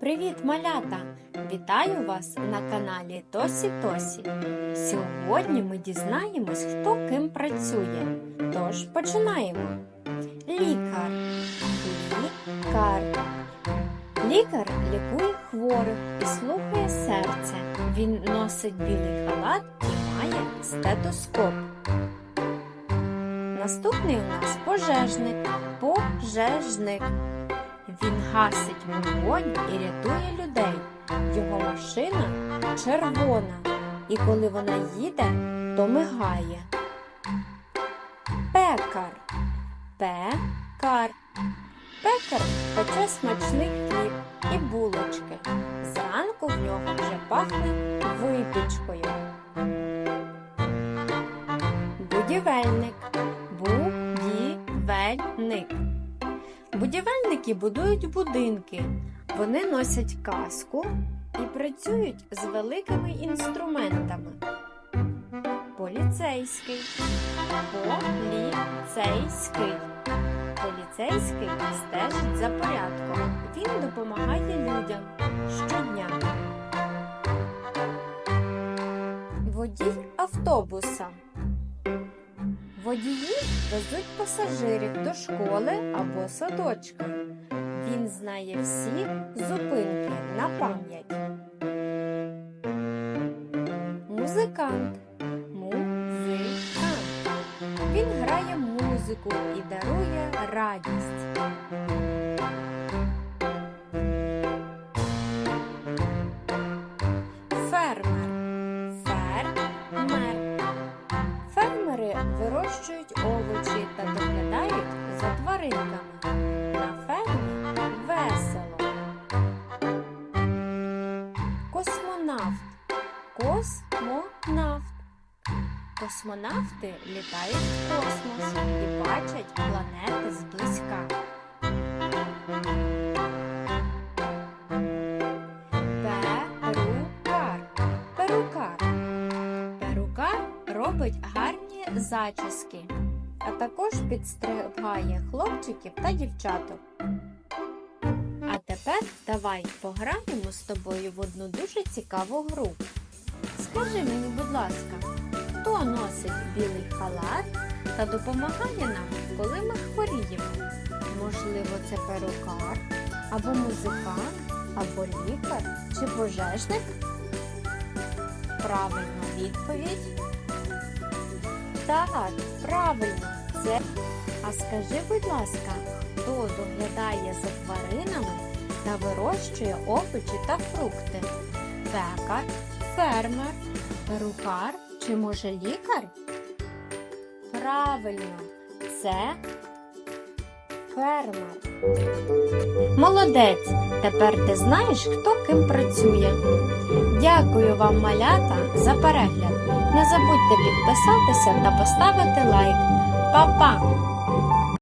Привіт, малята! Вітаю вас на каналі Тосі Тосі. Сьогодні ми дізнаємось, хто ким працює. Тож починаємо. Лікар. Лікар. Лікар лікує хворих і слухає серце. Він носить білий халат і має стетоскоп. Наступний у нас пожежник. Пожежник. Він гасить вогонь і рятує людей. Його машина червона, і коли вона їде, то мигає. Пекар. Пекар. Пекар пече смачний хліб і булочки. Зранку в нього вже пахне випічкою. Будівельник. Будівельник. Будівельники будують будинки. Вони носять каску і працюють з великими інструментами. Поліцейський. Поліцейський. Поліцейський стежить за порядком. Він допомагає людям щодня. Водій автобуса. Водії везуть пасажирів до школи або садочка. Він знає всі зупинки на пам'ять. Музикант. Музикант. Він грає музику і дарує радість. Фермер. Фермер. Вирощують овочі та доглядають за тваринками. На фермі весело. Космонавт. Космонавт. Космонавти літають в космос і бачать планети зблизька. Перукар. Перукар. Перукар робить гарні зачіски, а також підстригає хлопчиків та дівчаток. А тепер давай пограємо з тобою в одну дуже цікаву гру. Скажи мені, будь ласка, хто носить білий халат та допомагає нам, коли ми хворіємо? Можливо, це перукар, або музикант, або лікар чи пожежник? Правильна відповідь. Так, правильно, це. А скажи, будь ласка, хто доглядає за тваринами та вирощує овочі та фрукти? Пекар, фермер, перукар чи може лікар? Правильно, це фермер. Молодець! Тепер ти знаєш, хто ким працює. Дякую вам, малята, за перегляд. Не забудьте підписатися та поставити лайк. Па-па!